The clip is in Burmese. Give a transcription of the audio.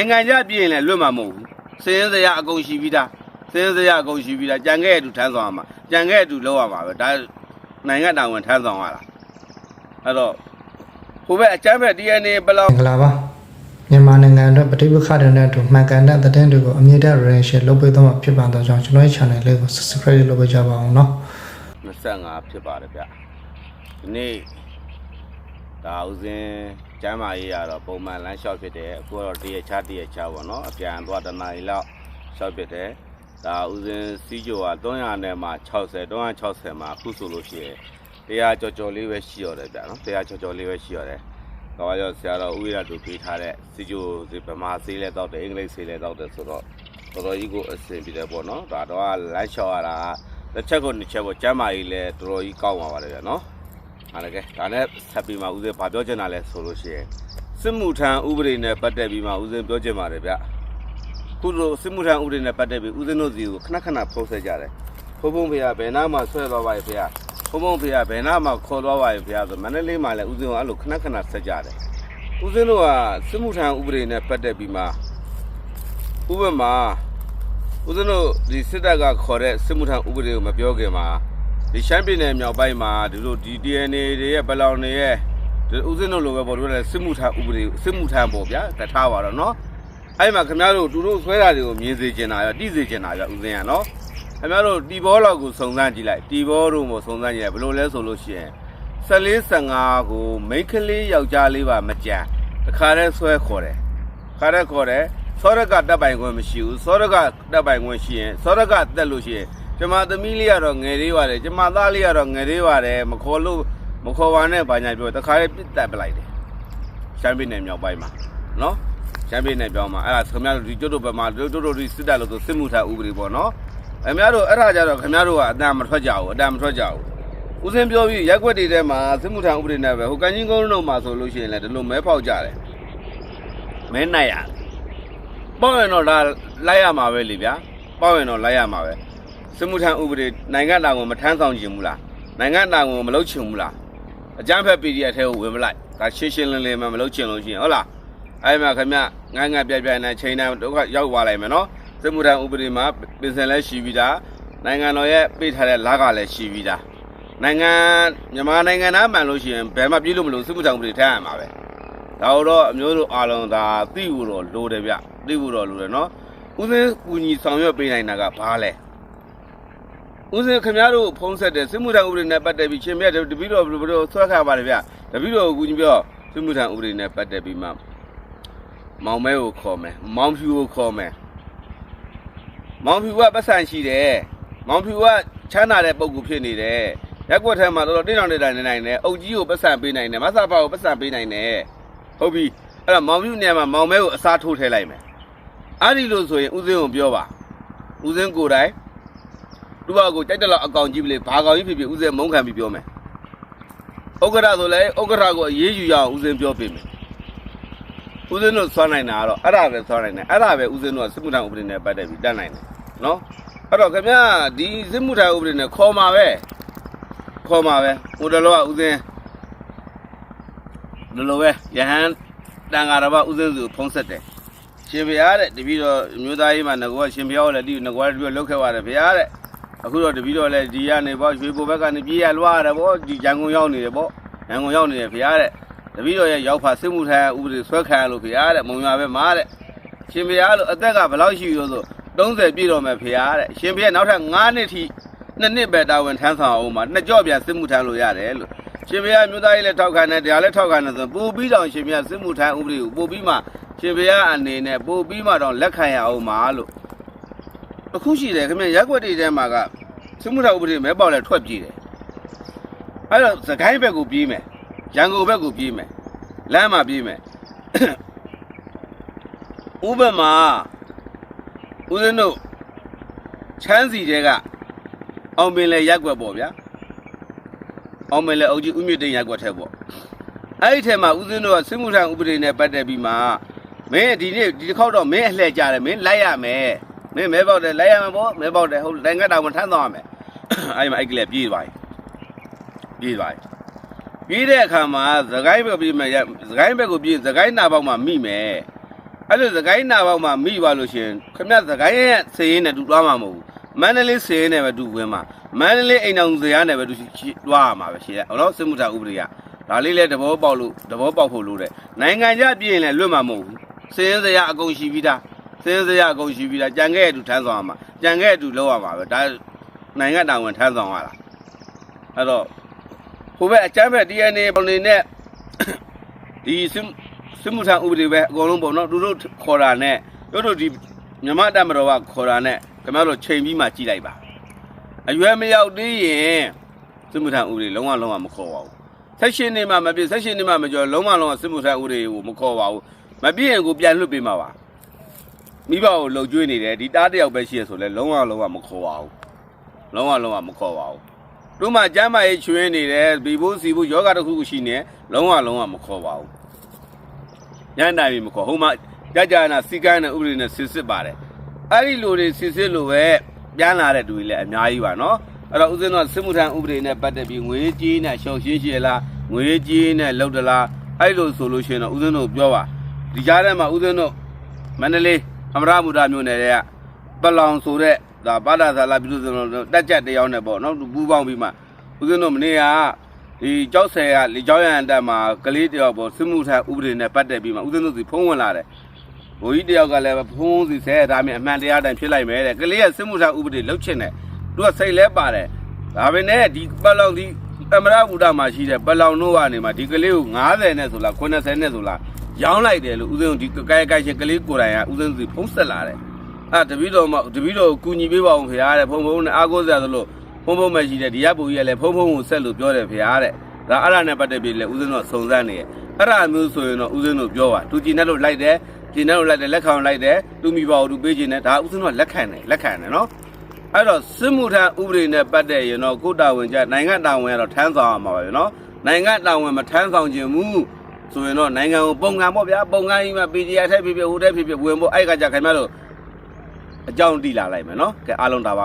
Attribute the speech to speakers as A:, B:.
A: နိုင်ငံခြားပြည်ရင်လည်းလွတ်မှာမဟုတ်ဘူးစင်းစရာအကုန်ရှိပြီးသားစင်းစရာအကုန်ရှိပြီးသားကြံခဲ့အတူထမ်းဆောင်ရမှာကြံခဲ့အတူလောက်ရမှာပဲဒါနိုင်ငံတာဝန်ထမ်းဆောင်ရတာအဲ့တော့ဟိုဘက်အချမ်းဘက် DNA ဘယ်လောက်
B: မင်္ဂလာပါမြန်မာနိုင်ငံအတွက်ပဋိပက္ခတွေနဲ့အတူမှန်ကန်တဲ့သတင်းတွေကိုအမြင့်တဲ့ relation လုပ်ပေးသွားမှာဖြစ်ပါတော့ကြောင့်ကျွန်တော်ရဲ့ channel လေးကို subscribe လုပ်ပေးကြပါအောင်เนาะ
A: 25ဖြစ်ပါတယ်ဗျဒီနေ့ ဒါဥစဉ်ကျမ်းမာရေးရတော့ပုံမှန်လမ်းလျှောက်ဖြစ်တယ်အခုတော့တရက်ချတရက်ချပေါ့နော်အပြန်သွားတစ်နာရီလောက်လျှောက်ဖြစ်တယ်ဒါဥစဉ်စီးကြိုက300နဲ့မှ60 360မှာအခုဆိုလို့ရှိရင်တရားကြော်ကြော်လေးပဲရှိရတယ်ဗျနော်တရားကြော်ကြော်လေးပဲရှိရတယ်တော့ရောဆရာတော်ဦးရတူပေးထားတဲ့စီဂျိုဒီဗမာဆေးလဲတောက်တယ်အင်္ဂလိပ်ဆေးလဲတောက်တယ်ဆိုတော့တော်တော်ကြီးကိုအဆင်ပြေတယ်ပေါ့နော်ဒါတော့လမ်းလျှောက်ရတာတစ်ချက်ကိုတစ်ချက်ကိုကျမ်းမာကြီးလဲတော်တော်ကြီးကောက်ပါပါတယ်ဗျနော် အားလည်းကဲဒါနဲ့ဆက်ပြီးမှဦးစင်းဗာပြောချင်တာလဲဆိုလို့ရှိရင်စစ်မှုထမ်းဥပဒေနဲ့ပတ်သက်ပြီးမှဦးစင်းပြောချင်ပါတယ်ဗျခုလိုစစ်မှုထမ်းဥပဒေနဲ့ပတ်သက်ပြီးဦးစင်းတို့စီကိုခဏခဏဖုံးဆက်ကြတယ်ဖုံးဖုံးဖေရဘယ်နာမှဆွဲသွားပါရဲ့ဖေရဖုံးဖုံးဖေရဘယ်နာမှခေါ်သွားပါရဲ့ဖေရဆိုမန္တလေးမှာလည်းဦးစင်းကအဲ့လိုခဏခဏဆက်ကြတယ်ဦးစင်းတို့ကစစ်မှုထမ်းဥပဒေနဲ့ပတ်သက်ပြီးမှဥပမာဦးဇင်းတို့ဒီစစ်တပ်ကခေါ်တဲ့စစ်မှုထမ်းဥပဒေကိုမပြောခင်မှာ ဒီရှမ်းပြည်နယ်မြောက်ပိုင်းမှာဒီလိုဒီ DNA တွေရဲ့ဘလောင်တွေရဲ့ဒီဥစဉ်တို့လိုပဲပေါ့တို့လည်းစစ်မှုထမ်းဥပဒေစစ်မှုထမ်းပေါ့ဗျာတထားပါတော့နော်အဲ့မှာခင်ဗျားတို့သူတို့ဆွဲတာတွေကိုမြင်စေချင်တာရောတိစေချင်တာရောဥစဉ်ရနော်ခင်ဗျားတို့တီဘောလောက်ကိုစုံစမ်းကြည့်လိုက်တီဘောတို့ကိုစုံစမ်းကြည့်လိုက်ဘလို့လဲဆိုလို့ရှိရင်14 15ကိုမိန်းကလေးယောက်ျားလေးပါမကြံတခါတည်းဆွဲခေါ်တယ်ခါတည်းခေါ်တယ်စောရကတက်ပိုင်ခွင့်မရှိဘူးစောရကတက်ပိုင်ခွင့်ရှိရင်စောရကတက်လို့ရှိရင် ကျမသမီးလေးကတော့ငယ်သေးပါတယ်ကျမသားလေးကတော့ငယ်သေးပါတယ်မခေါ်လို့မခေါ်ပါနဲ့ဘာညာပြောတခါလေးပြစ်တက်ပလိုက်တယ်ရှမ်းပြည်နယ်မြောက်ပိုင်းမှာနော်ရှမ်းပြည်နယ်ပြောင်းမှာအဲ့ဒါခင်ဗျားတို့ဒီကျွတ်တို့ဘက်မှာတို့တို့ဒီစစ်တပ်လို့ဆိုစစ်မှုထမ်းဥပဒေပေါ့နော်ခင်ဗျားတို့အဲ့ဒါကြတော့ခင်ဗျားတို့ကအတန်မထွက်ကြဘူးအတန်မထွက်ကြဘူးဦးစင်းပြောပြီးရက်ွက်တွေထဲမှာစစ်မှုထမ်းဥပဒေနဲ့ပဲဟိုကန်ကြီးကုန်းတို့မှာဆိုလို့ရှိရင်လည်းဒီလိုမဲဖောက်ကြတယ်မဲနိုင်ရတယ်ပေါ့ရင်တော့ဒါလိုက်ရမှာပဲလေဗျာပေါ့ရင်တော့လိုက်ရမှာပဲ စစ်မှုထမ်းဥပဒေနိုင်ငံတာဝန်မထမ်းဆောင်ခြင်းဘူးလားနိုင်ငံတာဝန်မလုပ်ချင်ဘူးလားအကြမ်းဖက် PDF ထဲကိုဝင်မလိုက်ဒါရှင်းရှင်းလင်းလင်းမှမလုပ်ချင်လို့ရှိရင်ဟုတ်လားအဲ့မှာခင်ဗျငန်းငန်းပြပြနဲ့ချိန်တိုင်းဒုက္ခရောက်သွားလိုက်မယ်နော်စစ်မှုထမ်းဥပဒေမှာပြင်ဆင်လဲရှိပြီးသားနိုင်ငံတော်ရဲ့ပေးထားတဲ့လကလည်းရှိပြီးသားနိုင်ငံမြန်မာနိုင်ငံသားမှန်လို့ရှိရင်ဘယ်မှပြည်လို့မလို့စစ်မှုထမ်းဥပဒေထမ်းရမှာပဲဒါတော့အမျိုးတို့အားလုံးဒါသိဖို့တော့လိုတယ်ဗျသိဖို့တော့လိုတယ်နော်ဦးစင်းကူညီဆောင်ရွက်ပေးနိုင်တာကဘာလဲ ဦးစင်းခင်ဗျားတို့ဖုံးဆက်တဲ့စစ်မှုထမ်းဥပဒေနဲ့ပတ်သက်ပြီးရှင်ပြတပည့်တော်ဘယ်လိုဆွဲခါပါတယ်ဗျတပည့်တော်ကိုကူညီပြောစစ်မှုထမ်းဥပဒေနဲ့ပတ်သက်ပြီးမှမောင်မဲကိုခေါ်မယ်မောင်ဖြူကိုခေါ်မယ်မောင်ဖြူကပတ်စံရှိတယ်မောင်ဖြူကချမ်းသာတဲ့ပုံကူဖြစ်နေတယ်ရက်ကွက်ထဲမှာတော့တင်းတော်နေတာနေနိုင်တယ်အုပ်ကြီးကိုပတ်စံပေးနိုင်တယ်မဆာဖာကိုပတ်စံပေးနိုင်တယ်ဟုတ်ပြီအဲ့ဒါမောင်မြူနေရာမှာမောင်မဲကိုအစားထိုးထည့်လိုက်မယ်အဲ့ဒီလိုဆိုရင်ဦးစင်းကိုပြောပါဦးစင်းကိုယ်တိုင် သူ့ဘာကိုကြိုက်တလောက်အကောင်ကြီးပြီလေဘာကောင်ကြီးဖြစ်ဖြစ်ဦးစင်မုန်းခံပြီးပြောမယ်ဥက္ကရာဆိုလည်းဥက္ကရာကိုအေးအေးယူရအောင်ဦးစင်ပြောပေးမယ်ဦးစင်းတို့ဆွမ်းနိုင်တာကတော့အဲ့ဒါပဲဆွမ်းနိုင်တယ်အဲ့ဒါပဲဦးစင်းတို့ကစစ်မှုထမ်းဥပဒေနဲ့ပတ်သက်ပြီးတတ်နိုင်တယ်နော်အဲ့တော့ခင်ဗျာဒီစစ်မှုထမ်းဥပဒေနဲ့ခေါ်မှာပဲခေါ်မှာပဲဟိုတလောကဦးစင်းလိုလိုပဲယဟန်တန်ဃာတော်ဘဦးစင်းစုဖုံးဆက်တယ်ရှင်ဘုရားတဲ့တပည့်တော်မျိုးသားကြီးမှာငကောရှင်ဘုရားကိုလည်းဒီငကောလည်းတပည့်လောက်ခဲ့ပါတယ်ဘုရားတဲ့ အခုတော့တပည့်တော်လည်းဒီကနေပေါ့ရွှေဘိုဘက်ကနေပြေးရလွှားရတယ်ပေါ့ဒီရန်ကုန်ရောက်နေတယ်ပေါ့ရန်ကုန်ရောက်နေတယ်ဘုရားတဲ့တပည့်တော်ရဲ့ရောက်ဖာစစ်မှုထမ်းဥပဒေဆွဲခံရလို့ဘုရားတဲ့မုံရွာပဲမားတဲ့ရှင်ဘုရားလို့အသက်ကဘယ်လောက်ရှိရောဆို30ပြည့်တော်မယ်ဘုရားတဲ့ရှင်ဘုရားနောက်ထပ်9နှစ်ထိနှစ်နှစ်ပဲတာဝန်ထမ်းဆောင်အောင်မှာနှစ်ကြော့ပြန်စစ်မှုထမ်းလို့ရတယ်လို့ရှင်ဘုရားမြို့သားကြီးလည်းထောက်ခံတယ်တရားလည်းထောက်ခံတယ်ဆိုပို့ပြီးတော့ရှင်ဘုရားစစ်မှုထမ်းဥပဒေကိုပို့ပြီးမှရှင်ဘုရားအနေနဲ့ပို့ပြီးမှတော့လက်ခံရအောင်ပါလို့ အခုရှိတယ်ခင်ဗျရက်ွက်တွေထဲမှာကစစ်မှုထမ်းဥပဒေမဲပေါက်လဲထွက်ပြေးတယ်အဲ့တော့သခိုင်းဘက်ကိုပြေးမယ်ရန်ကုန်ဘက်ကိုပြေးမယ်လမ်းမှာပြေးမယ်ဥပမာဦးဇင်းတို့ချမ်းစီတဲကအောင်ပင်လေရက်ွက်ပေါ့ဗျာအောင်မယ်လေအုပ်ကြီးဥမြင့်တိန်ရက်ကွက်ထဲပေါ့အဲ့ဒီထဲမှာဦးစင်းတို့ကစစ်မှုထမ်းဥပဒေနဲ့ပတ်သက်ပြီးမှမင်းဒီနေ့ဒီတစ်ခေါက်တော့မင်းအလှည့်ကြတယ်မင်းလိုက်ရမယ် မင်းမဲပေါက်တယ်လိုက်ရမယ်ပေါ့မဲပေါက်တယ်ဟုတ်နိုင်ငံတော်မှာထမ်းသွားရမယ်အဲ့ဒီမှာအဲ့ကလေးပြေးသွားပြီပြေးသွားပြီပြေးတဲ့အခါမှာသခိုင်းဘက်ပြေးမယ်သခိုင်းဘက်ကိုပြေးသခိုင်းနာပေါက်မှာမိမယ်အဲ့လိုသခိုင်းနာပေါက်မှာမိပါလို့ရှိရင်ခင်ဗျသခိုင်းရဲ့စည်ရင်းနဲ့တူသွားမှာမဟုတ်ဘူးမန္တလေးစည်ရင်းနဲ့ပဲတူဝင်မှာမန္တလေးအိမ်အောင်စရာနဲ့ပဲတူသွားရမှာပဲရှိတယ်ဟုတ်နော်စစ်မှုထဥပဒေကဒါလေးလည်းသဘောပေါက်လို့သဘောပေါက်ဖို့လို့တဲ့နိုင်ငံခြားပြည်ရင်လည်းလွတ်မှာမဟုတ်ဘူးစည်ရင်းစရာအကုန်ရှိပြီးသား စည်ရင်းစရာအကုန်ရှိပြီးသားကြံခဲ့အတူထမ်းဆောင်ရမှာကြံခဲ့အတူလောက်ရမှာပဲဒါနိုင်ငံတာဝန်ထမ်းဆောင်ရတာအဲ့တော့ဟိုဘက်အချမ်းဘက် DNA ပုံနေနဲ့ဒီစစ်စစ်မှုထမ်းဥပဒေပဲအကုန်လုံးပေါ့နော်သူတို့ခေါ်တာနဲ့တို့တို့ဒီမြမတမတော်ကခေါ်တာနဲ့ခင်ဗျားတို့ချိန်ပြီးမှကြည့်လိုက်ပါအရွယ်မရောက်သေးရင်စစ်မှုထမ်းဥပဒေလုံးဝလုံးဝမခေါ်ပါဘူးဆက်ရှင်နေမှမပြည့်ဆက်ရှင်နေမှမကျော်လုံးဝလုံးဝစစ်မှုထမ်းဥပဒေကိုမခေါ်ပါဘူးမပြည့်ရင်ကိုပြန်လွှတ်ပေးမှာပါ မိဘကိုလှုပ်ကြွေးနေတယ်ဒီတားတယောက်ပဲရှိရဆိုလဲလုံးဝလုံးဝမခေါ်ပါဘူးလုံးဝလုံးဝမခေါ်ပါဘူးတို့မှကျမ်းမာရေးချွေးနေတယ်ဘီဘိုးစီဘိုးယောဂတစ်ခုခုရှိနေလုံးဝလုံးဝမခေါ်ပါဘူးညံ့နိုင်ပြီမခေါ်ဟိုမှာကြာကြာနာစီကန်းနဲ့ဥပဒေနဲ့စစ်စစ်ပါတယ်အဲ့ဒီလူတွေစစ်စစ်လို့ပဲပြန်လာတဲ့သူတွေလည်းအများကြီးပါနော်အဲ့တော့ဥစဉ်တော့စစ်မှုထမ်းဥပဒေနဲ့ပတ်သက်ပြီးငွေကြေးနဲ့ရှောင်ရှင်းရှင်းလားငွေကြေးနဲ့လောက်တလားအဲ့လိုဆိုလို့ရှိရင်တော့ဥစဉ်တို့ပြောပါဒီကြားထဲမှာဥစဉ်တို့မန္တလေး အမရမူတာမြို့နယ်တွေကပလောင်ဆိုတဲ့ဒါဘာသာသာလာပြည်သူတို့တက်ကြက်တယောက်နဲ့ပေါ့နော်ပူပေါင်းပြီးမှဥစဉ်တို့မနေ့ကဒီကြောက်ဆယ်ကလေကြောက်ရန်တက်မှာကလေးတယောက်ပေါ့စစ်မှုထမ်းဥပဒေနဲ့ပတ်သက်ပြီးမှဦးသိန်းသူစီဖုံးဝင်လာတယ်ဘိုးကြီးတယောက်ကလည်းဖုံးစီဆဲဒါမြင်အမှန်တရားတိုင်းဖြစ်လိုက်မယ်တဲ့ကလေးကစစ်မှုထမ်းဥပဒေလှုပ်ချင်တယ်သူကစိတ်လဲပါတယ်ဒါပေမဲ့ဒီပလောင်ဒီအမရဘူတာမှာရှိတဲ့ပလောင်တို့ကနေမှဒီကလေးကို90နဲ့ဆိုလား90နဲ့ဆိုလား ရောင်းလိုက်တယ်လို့ဦးသိန်းဒီကဲကဲချင်းကလေးကိုယ်တိုင်ကဦးသိန်းစီဖုံးဆက်လာတယ်အဲ့တပည့်တော်မတပည့်တော်ကိုကူညီပေးပါအောင်ခင်ဗျာတဲ့ဖုံဖုံနဲ့အားကိုးစရာသလိုဖုံဖုံမရှိတဲ့ဒီရပူကြီးကလည်းဖုံဖုံကိုဆက်လို့ပြောတယ်ခင်ဗျာတဲ့ဒါအဲ့ဒါနဲ့ပတ်သက်ပြီးလေဦးဇင်းတို့စုံစမ်းနေရအဲ့ဒါမျိုးဆိုရင်တော့ဦးဇင်းတို့ပြောပါသူကြည်နဲ့လို့လိုက်တယ်ကြည်နဲ့လို့လိုက်တယ်လက်ခံလိုက်တယ်သူမိဘကိုသူပေးခြင်းနဲ့ဒါဦးဇင်းတို့ကလက်ခံတယ်လက်ခံတယ်နော်အဲ့တော့စစ်မှုထမ်းဥပဒေနဲ့ပတ်သက်ရင်တော့ကိုတာဝန်ကြနိုင်ငံတာဝန်ကတော့ထမ်းဆောင်ရမှာပါပဲနော်နိုင်ငံတာဝန်မထမ်းဆောင်ခြင်းမူ ဆိုရင်တော့နိုင်ငံကိုပုံကံပေါ့ဗျာပုံကံကြီးမှာ PDF ထက်ဖြစ်ဖြစ်ဟိုထက်ဖြစ်ဖြစ်ဝင်ဖို့အဲ့ကကြခင်ဗျားတို့အကြောင်းတိလာလိုက်မယ်နော်ကဲအားလုံးဒါပါ